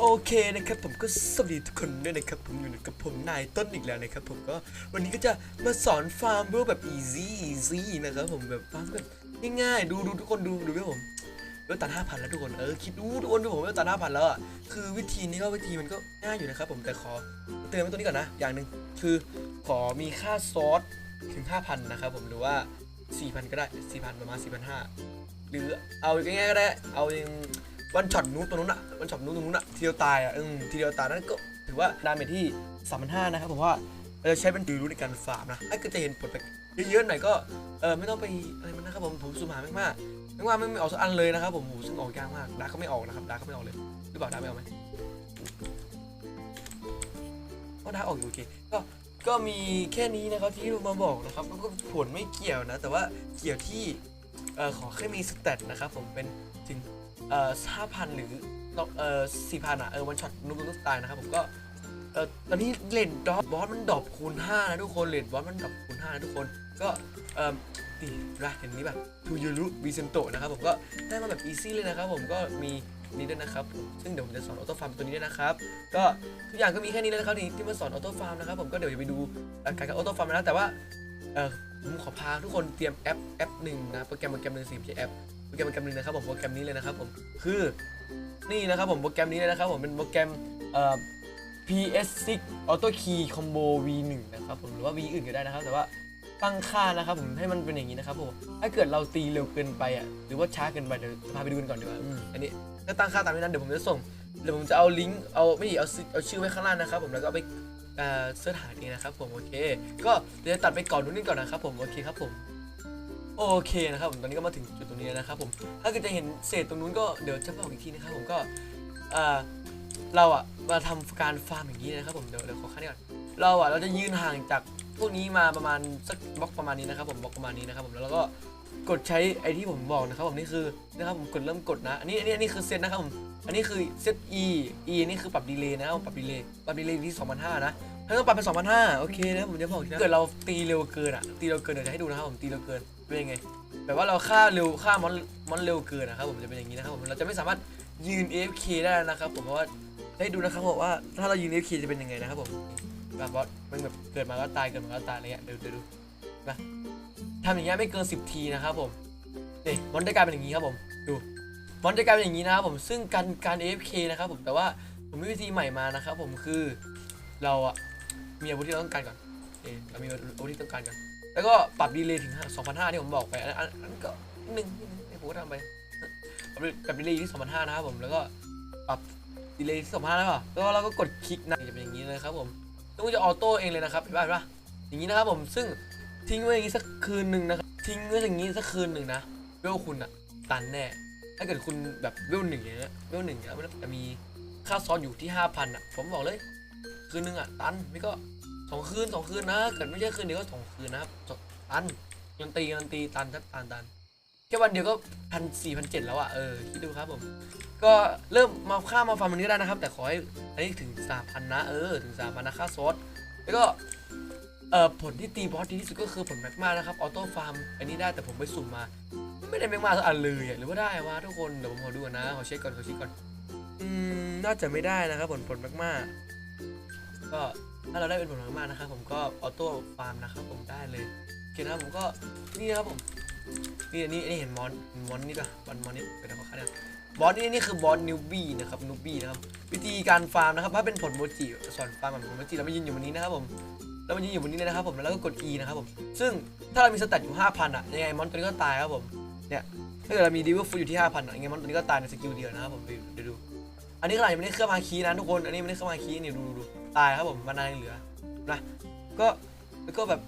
โอเคนะครับผมก็สวัสดีทุกคนด้วยนะครับผมอยู่กับผมนายต้นอีกแล้วนะครับผมก็วันนี้ก็จะมาสอนฟาร์มรูปแบบ easy easy นะครับผมแบบฟาร์มแบบง่ายๆดูดูทุกคนดูดูด้วยผมเวลตันห้าพันแล้วทุกคนเออคิดดูทุกคนดูผมเวลตันห้าพันแล้วอะคือวิธีนี้ก็วิธีมันก็ง่ายอยู่นะครับผมแต่ขอเตือนไว้ตัวนี้ก่อนนะ อย่างหนึ่งคือขอมีค่าซอสถึง5,000นะครับผมหรือว่า4,000ก็ได้4,000ประมาณ4,500หรือเอาง่ายๆก็ได้เอาอย่าง วันช็อตนู้นตรงนู้นอะวันช็อตนู้นตรงนู้นอะทีเดียวตายอะอืมทีเดียวตายนั่นก็ถือว่าดาเมจที่3,500นห้านะครับผมว่าเราจะใช้เป็นดูรู้ในการฟาร์มนะถ้เกิดจะเห็นผลแบบเยอะๆหน่อยก็เออไม่ต้องไปอะไรมันนะครับผมผมสูมหาไม่มากไม่ว่าไม่ไม่ออกสักอันเลยนะครับผมโหซึ่งออกยากมากดาร์กก็ไม่ออกนะครับดาร์กก็ไม่ออกเลยหรือเปล่าดาร์กไม่ออกไหมก็ดาร์กออกอยู่โอเคก็ก็มีแค่นี้นะครับที่รามาบอกนะครับก็ผลไม่เกี่ยวนะ แต่ว่าเกี่ยวที่เออขอแค่มีสเตตนะครับผมเป็นถึง เอ่อห้าพันหรือเอ่อสี่พันอะเออวันช็อตนุ๊กนุ๊กตายนะครับผมก็เอ่อตอนนี้เลนดอบบอสมันดรอปคูณ5นะทุกคนเลนบอสมันดรอปคูณ5นะทุกคนก็เอ่อดีนะเห็นนี้แบบทูยูรุวิเซนโตนะครับผมก็ได้มาแบบอีซี่เลยนะครับผมก็มีนี้ด้วยนะครับผมซึ่งเดี๋ยวผมจะสอนออโต้ฟาร์มตัวนี้ด้วยนะครับ ก็ทุกอย่างก็มีแค่นี้เลยนะครับที่ที่มาสอนออโต้ฟาร์มนะครับผมก็เดี๋ยวจะไปดูหลักการกับออโต้ฟาร์มนะแต่ว่าเออผมขอพาทุกคนเตรียมแอปแอปหนึ่งนะโปรแกรมโปรแกรมหนึ่งสิไม่ใช่แอป แกรมโปรแกรมหนึงนะครับผมโปรแกรมนี้เลยนะครับผมคือนี่นะครับผมโปรแกรมนี้เลยนะครับผมเป็นโปรแกรมเอ่อ PS6 Auto Key Combo V1 นะครับผมหรือว่า V อื่นก็ได้นะครับ แต่ว่าตั้งค่านะครับผมให้มันเป็นอย่างนี้นะครับผมถ้าเกิดเราตีเร็วเกินไปอะหรือว่าช้าเกินไปเดี๋ยวพาไปดูกันก่อนดีกว่าอืมอันนี้ถ้าตั้งค่าตามนี้นั้นเดี๋ยวผมจะส่งเดี๋ยวผมจะเอาลิงก์เอาไม่เอาชื่อเอาชื่อไว้ข้างล่างนะครับ ผมแล้วก็เอาไปเอ่อเสิร์ชหาเองนะครับผมโอเค ก็เดี๋ยวจะตัดไปก่อนนู้นนี่ก่อนนะครับผมโอเคครับผม โอเคนะครับผมตอนนี้ก็มาถึงจุดตรงนี้แล้วนะครับผมถ้าเกิดจะเห็นเศษตรงนู้นก็เดี๋ยวจะบอกอีกทีนะครับผมก็เราอะมาทำการฟาร์มอย่างนี้นะครับผมเดี๋ยวเดี๋ยวขอขั้นก่อนเราอะเราจะยืนห่างจากพวกนี้มาประมาณสักบล็อกประมาณนี้นะครับผมบล็อกประมาณนี้นะครับผมแล้วเราก็กดใช้ไอที่ผมบอกนะครับผมนี่คือนะครับผมกดเริ่มกดนะอันนี้อันนี้อันนี้คือเซตนะครับผมอันนี้คือเซต E E นี่คือปรับดีเลย์นะครับผมปรับดีเลย์ปรับดีเลย์ที่2,500นะถ้าต้องปรับเป็น2,500โอเคนะผมจะบอกอีกนะเกิดเราตีเร็วเกินอะตีเร็วเกินเดี๋ยวจะให้ดูนะครับผมตีเร็วเกิน เป็นยังไงแบบว่าเราฆ่าเร็วฆ่ามอนมอนเร็วเกินนะครับผมจะเป็นอย่างนี้นะครับผมเราจะไม่สามารถยืน AFK ได้นะครับผมเพราะว่าให้ดูนะครับผมว่าถ้าเรายืน AFK จะเป็นยังไงนะครับผมแบบบอสมันแบบเกิดมาก็ตายเกิดมาก็ตายอะไรเงี้ยเดี๋ยวเดี๋ยวดูนะทำอย่างเงี้ยไม่เกิน 10 ทีนะครับผมนี่มอนไดกลายเป็นอย่างนี้ครับผมดูมอนจะกลายเป็นอย่างนี้นะครับผมซึ่งการการ AFK นะครับผมแต่ว่าผมมีวิธีใหม่มานะครับผมคือเราอะมีอาวุธที่เราต้องการก่อนเออเรามีอาวุธที่ต้องการก่อน แล้วก็ปรับดีเลย์ถึง2,500ที่ผมบอกไปอันนั้นก็หนึ่งไอ้ผมก็ทำไปปรับดีเลย์ที่2,500นะครับผมแล้วก็ปรับดีเลย์ที่2,500แล้วก็แล้วก็เราก็กดคลิกนะจะเป็นอย่างนี้เลยครับผมแล้วก็จะออโต้เองเลยนะครับเห็นป่ะเห็นป่ะอย่างนี้นะครับผมซึ่งทิ้งไว้อย่างนี้สักคืนหนึ่งนะครับทิ้งไว้อย่างนี้สักคืนหนึ่งนะเวลคุณอะตันแน่ถ้าเกิดคุณแบบเวลหนึ่งอย่างเงี้ยเวลหนึ่งเนี่ยมันจะมีค่าซอสอยู่ที่5,000อะผมบอกเลย คืนนึงอะตันไม่ก็ สองคืนสองคืนนะเกิดไม่ใช่คืนเดียวก็สองคืนนะครับตันการันตีการันตีตันทัตันตันแค่วันเดียวก็พันสี่พันเจ็ดแล้วอะเออคิดดูครับผม ก็เริ่มมาค่ามาฟาร์มมันนี้ได้นะครับ แต่ขอให้อันนี้ถึงสามพันนะเออถึงสามพันนะค่าซอสแล้วก็เอ่อผลที่ตีบอสดีที่สุดก็คือผลแมกมานะครับออโต้ฟาร์มอันนี้ได้แต่ผมไปสุ่มมา ไม่ได้แมกมาสักอันเลยหรือว่าได้วะทุกคนเดี๋ยวผมขอดูก่อนนะขอเช็คก่อนขอเช็คก่อนอืมน่าจะไม่ได้นะครับผลผลแมกมา ก็ถ้าเราได้เป็นผลมากๆนะครับผมก็ออโต้ฟาร์มนะครับผมได้เลยโอเคนะครับผมก็นี่นะครับผมนี่อันนี้อันนี้เห็นมอนมอนนี่ป่ะมอนมอนนี่เป็นอะไรขอค่าเนี่ยบอสนี่นี่คือบอสนิวบี้นะครับนิวบี้นะครับวิธีการฟาร์มนะครับถ้าเป็นผลโมจิสอนฟาร์มแบบผลโมจิเรามายืนอยู่บนนี้นะครับผมเรามายืนอยู่บนนี้เลยนะครับ ผมแล้วก็กด E นะครับผมซึ่งถ้าเรามีสแตทอยู่ 5,000อะยังไงมอนตัวนี้ก็ตายครับผมเนี่ยถ้าเกิดเรามีดีเวฟูอยู่ที่5,000อะยังไงมอนตัวนี้ก็ตายในสกิลเดียวนะครับผมดี๋ยวดูอันนี้ขนาดยังไม่ได้เครื่องมาคีนะทุกคนอันนี้ไม่ได้เครื่องมาคีนี่ดูดู ตายครับผมมานานยังเหลือนะก็แล้วก็แบบ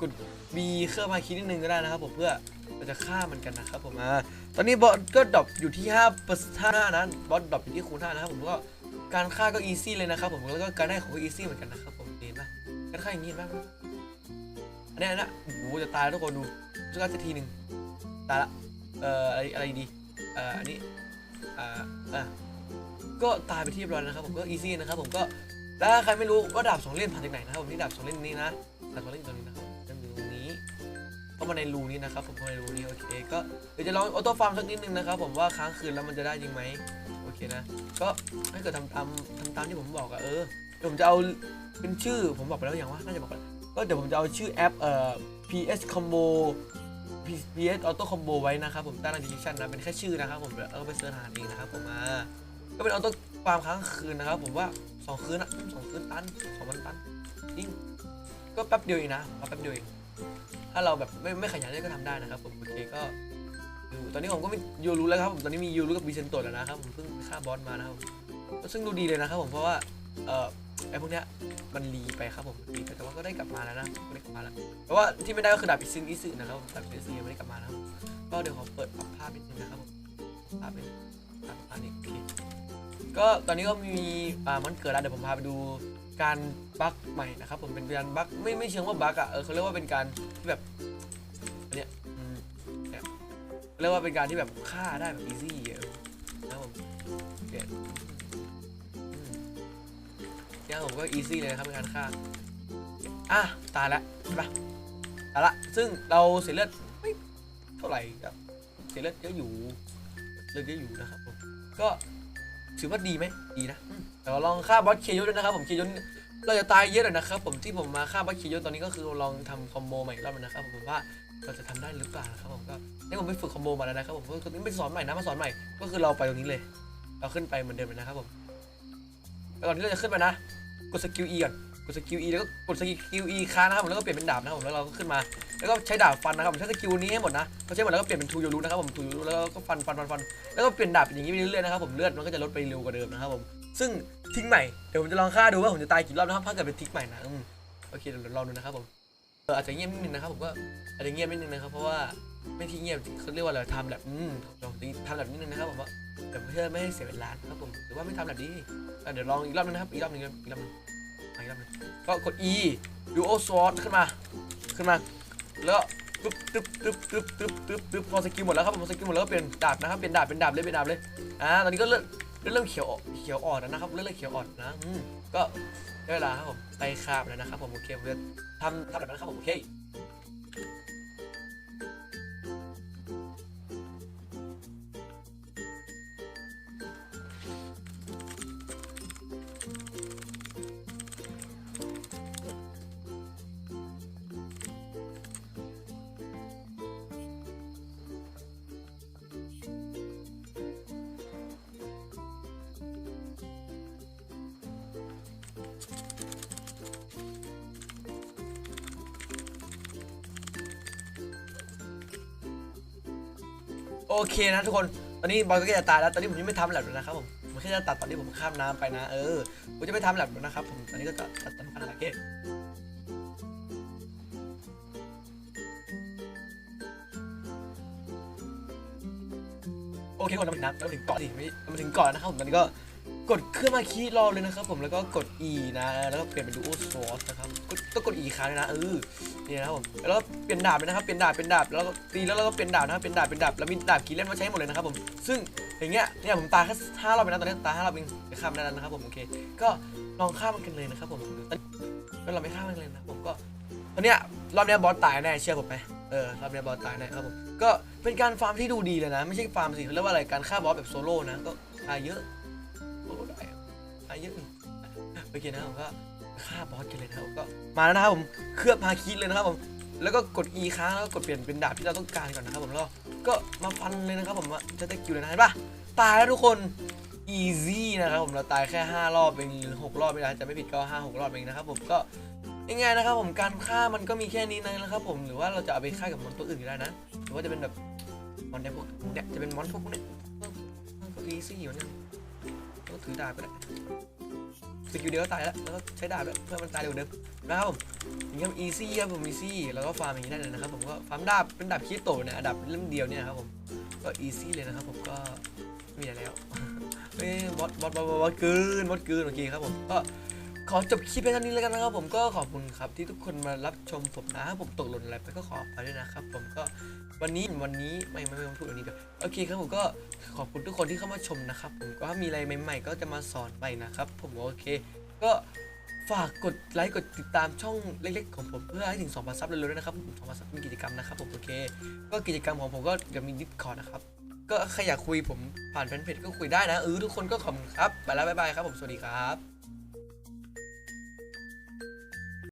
กด B เครื่องมาคีย์นิดนึงก็ได้นะครับผมเพื่อเราจะฆ่ามันกันนะครับผมอ่าตอนนี้บอสก็ดรอปอยู่ที่5เปอร์เซ็นต์5นะบอสดรอปอยู่ที่คูณ5นะครับผมก็การฆ่าก็อีซี่เลยนะครับผมแล้วก็การได้ของก็อีซี่เหมือนกันนะครับผมเห็นปะการฆ่าอย่างนี้เห็นปะอันนี้อันะโอ้โหจะตายแล้วทุกคนดูจะฆ่าสักทีหนึ่งตายละเอ่ออะไรอะไรดีเอ่ออันนี้อ่าอ่าก็ตายไปที่เรียบร้อยนะครับผมก็อีซี่นะครับผมก็ แล้วถ้าใครไม่รู้ว่าดาบสองเล่มผ่านจากไหนนะครับผมนี่ดาบสองเล่มนี้นะดาบสองเล่มตัวนี้นะครับเล่มอยู่ตรงนี้เข้ามาในรูนี้นะครับผมเข้ามาในรูนี้โอเคก็เดี๋ยวจะลองออโต้ฟาร์มสักนิดนึงนะครับผมว่าค้างคืนแล้วมันจะได้จริงไหมโอเคนะก็ถ้าเกิดทำตามทำตามที่ผมบอกอะเออเดี๋ยวผมจะเอาเป็นชื่อผมบอกไปแล้วอย่างว่าน่าจะบอกไปก็เดี๋ยวผมจะเอาชื่อแอปเอ่อ PS Combo PS Auto Combo ไว้นะครับผมใต้ล่าง description นะเป็นแค่ชื่อนะครับผมแล้วก็ไปเสิร์ชหาเองนะครับผมมาก็เป็นออโต้ ฟาร์มค้างคืนนะครับผมว่าสองคืนอะสองคืนตันสองวันตันจริงก็แป๊บเดียวเองนะเอาแป๊บเดียวเองถ้าเราแบบไม่ไม่ขยันเนี่ยก็ทำได้นะครับผมโอเคก็ดูตอนนี้ผมก็มียูรู้แล้วครับผมตอนนี้มียูรู้กับบีเซนโตแล้วนะครับผมเพิ่งฆ่าบอสมานะครับผมซึ่งดูดีเลยนะครับผมเพราะว่าเอ่อไอ้พวกเนี้ยมันรีไปครับผมรีไปแต่ว่าก็ได้กลับมาแล้วนะได้กลับมาแล้วเพราะว่าที่ไม่ได้ก็คือดาบอิซึงอิซึนะครับดาบอิซึงยังไม่ได้กลับมานะครับก็เดี๋ยวขอเปิดภาพนิดนึงนะครับผมภาพเป็น อันนี้ก็ตอนนี้ก็มีอ่ามันเกิดแล้วเดี๋ยวผมพาไปดูการบั๊กใหม่นะครับผมเป็นการบั๊กไม่ไม่เชิงว่าบั๊กอะเออเขาเรียกว่าเป็นการที่แบบอันเนี้ยเรียกว่าเป็นการที่แบบฆ่าได้แบบอีซี่นะผมเคอืมเนี่ยผมก็อีซี่เลยนะครับเป็นการฆ่าอะตายล้วใช่ปะตายละซึ่งเราเสียเลือดไม่เท่าไหร่ครับเสียเลือดเยอะอยู่เลือดเยอะอยู่นะครับ ก็ถือว่าดีไหมดีนะแต่เราลองฆ่าบอสเคยศด้วยนะครับผมเคยศเราจะตายเยอะเลยนะครับผมที่ผมมาฆ่าบอสเคยศตอนนี้ก็คือลองทำคอมโบใหม่อีกรอบนึงนะครับผมว่าเราจะทำได้หรือเปล่านะครับผมก็นี่ผมไปฝึกคอมโบมาแล้วนะครับผมก็ตอนนี้ไปสอนใหม่นะมาสอนใหม่ก็คือเราไปตรงนี้เลย เราขึ้นไปเหมือนเดิมเลยนะครับผมแล้วก่อนที่เราจะขึ้นไปนะกดสกิล E ก่อน กดสกิล E แล้วก็กดสกิล E ค้างนะครับผมแล้วก็เปลี่ยนเป็นดาบนะครับผมแล้วเราก็ขึ้นมา แล้วก็ใช้ดาบฟันนะครับผมใช้สกิลนี้ให้หมดนะพอใช้หมดแล้วก็เปลี่ยนเป็นทูโยรุนะครับผมทูโยรุแล้วก็ฟันฟันฟันฟันแล้วก็เปลี่ยนดาบเป็นอย่างนี้ไปเรื่อยๆนะครับผมเลือดมันก็จะลดไปเร็วกว่าเดิมนะครับผมซึ่งทิ้งใหม่เดี๋ยวผมจะลองฆ่าดูว่าผมจะตายกี่รอบนะครับถ้าเกิดเป็นทิ้งใหม่นะโอเคเดี๋ยวลองดูนะครับผมเอออาจจะเงียบนิดนึงนะครับผมก็อาจจะเงียบนิดนึงนะครับเพราะว่าไม่ที่เงียบเขาเรียกว่าอะไรทำแบบอืมลองทำแบบนิดนึงนะครับผมว่าเดี๋ยวเพื่อไม่ให้เสียเวลาะครับผมหรือว่าไม่ทำแบบนี้เดี๋ยวลองอีกรอบนึงนะครับอีกรอบนึงอีกรอบนึง อีกรอบนึงก็กด E Duo Sword ขึ้นมา ขึ้นมา แล้วตึ๊บตึ๊บตึ๊บตึ๊บตึ๊บตึ๊บตึ๊บพอสกิลหมดแล้วครับผมพอสกิลหมดแล้วก็เปลี่ยนดาบนะครับ เปลี่ยนดาบ เป็นดาบเลย เป็นดาบเลย อ่า ตอนนี้ก็เริ่มเริ่มเขียวเขียวอ่อนแล้วนะครับ เริ่มเริ่มเขียวอ่อนนะอืมก็ได้เวลาครับผม ไปคาบแล้วนะครับผม โอเคผมจะทำทำแบบนั้นครับผม โอเค โอเคนะทุกคน ตอนนี้บอลก็จะตายแล้ว ตอนนี้ผมยังไม่ทำแลบเลยนะครับผมผมแค่จะตัดตอนที่ผมข้ามน้ำไปนะ เออ ผมจะไม่ทำแลบแล้วนะครับผม ตอนนี้ก็จะตัดตอนพันละเกโอเคก่อนเราถึงน้ำเราถึงเกาะดิไม่มาถึงเกาะนะครับผมตอนนี้ก็ กดเครื่องมาคีรอเลยนะครับผมแล้วก็กด E นะแล้วก็เปลี่ยนเป็น Duo Sword นะครับกดต้องกด E ค้างด้วยนะเออนี่นะครับผมแล้วก็เปลี่ยนดาบเลยนะครับเปลี่ยนดาบเป็นดาบแล้วก็ตีแล้วเราก็เปลี่ยนดาบนะครับเป็นดาบเป็นดาบแล้วมีดาบกีเล่นมาใช้หมดเลยนะครับผมซึ่งอย่างเงี้ยเนี่ยผมตายแค่ห้ารอบไปนะตอนนี้ตายห้ารอบเองข้ามได้แล้วนะครับผมโอเคก็ลองข้ามมันกันเลยนะครับผมแล้วเราไม่ข้ามมันเลยนะผมก็ตอนเนี้ยรอบเนี้ยบอสตายแน่เชื่อผมไหมเออรอบเนี้ยบอสตายแน่ครับผมก็เป็นการฟาร์มที่ดูดีเลยนะ ไม่ใช่ฟาร์มสิเรียกว่าอะไรการฆ่าบอสแบบโซโล่นะก็ตายเยอะ ยเยอะอยู่โอเคนะครับผมก็ฆ่าบอสกันเลยนะครับผมก็มาแล้วนะครับผมเคลือบฮาคิดเลยนะครับผมแล้วก็กด E ค้างแล้วก็กดเปลี่ยนเป็นดาบที่เราต้องการก่อนนะครับผมแล้วก็มาฟันเลยนะครับผมจะได้คิวเลยนะเห็นปะตายแล้วทุกคน easy นะครับผมเราตายแค่ 5 รอบเองหรือ 6 รอบไม่ได้จะไม่ผิดก็5 6รอบเองนะครับผมก็ยังไงนะครับผมการฆ่ามันก็มีแค่นี้นะครับผมหรือว่าเราจะเอาไปฆ่ากับมอนตัวอื่นก็ได้นะหรือว่าจะเป็นแบบมอนในพวกเนี่ยจะเป็นมอนพวกเนี้ยก็ easy อยู่เนี่ย ถือดาบไปได้สกิลเดียวก็ตายแล้วแล้วก็ใช้ดาบเพื่อมันตายเร็วเดิมนะครับผมอย่างเงี้ยอีซี่ครับผมอีซี่แล้วก็ฟาร์มอย่างนี้ได้เลยนะครับผมก็ฟาร์มดาบเป็นดาบคีโตเนี่ยดาบเล่มเดียวเนี่ยครับผมก็อีซี่เลยนะครับผมก็มีอะไรแล้วเอ้ยบอสบอสบอสบอสเกินบอสเกินโอเคครับผมก็ ขอจบคลิปเพียงเท่านี้แล้วกันนะครับผมก็ขอบคุณครับที่ทุกคนมารับชมผมนะถ้าผมตกหล่นอะไรไปก็ขออภัยด้วยนะครับ ผมก็วันนี้วันนี้ไม่ไม่ไม่ต้องพูดวันนี้เดี๋ยวโอเคครับผมก็ขอบคุณทุกคนที่เข้ามาชมนะครับ ผมก็ถ้ามีอะไรใหม่ๆ ก็จะมาสอนไปนะครับ ผมโอเค ก็ฝากกดไลค์กดติดตามช่องเล็กๆ ของผมเพื่อให้ถึง2,000ซับเร็วๆนะครับผม2,000ซับมีกิจกรรมนะครับผมโอเค ก็กิจกรรมของผมก็เดี๋ยวมีดิสคอร์นะครับก็ใครอยากคุยผมผ่านแฟนเพจก็คุยได้นะเออทุกคนก็ขอบคุณครับไปแล้วบ๊ายบายครับผมสวัสดีครับ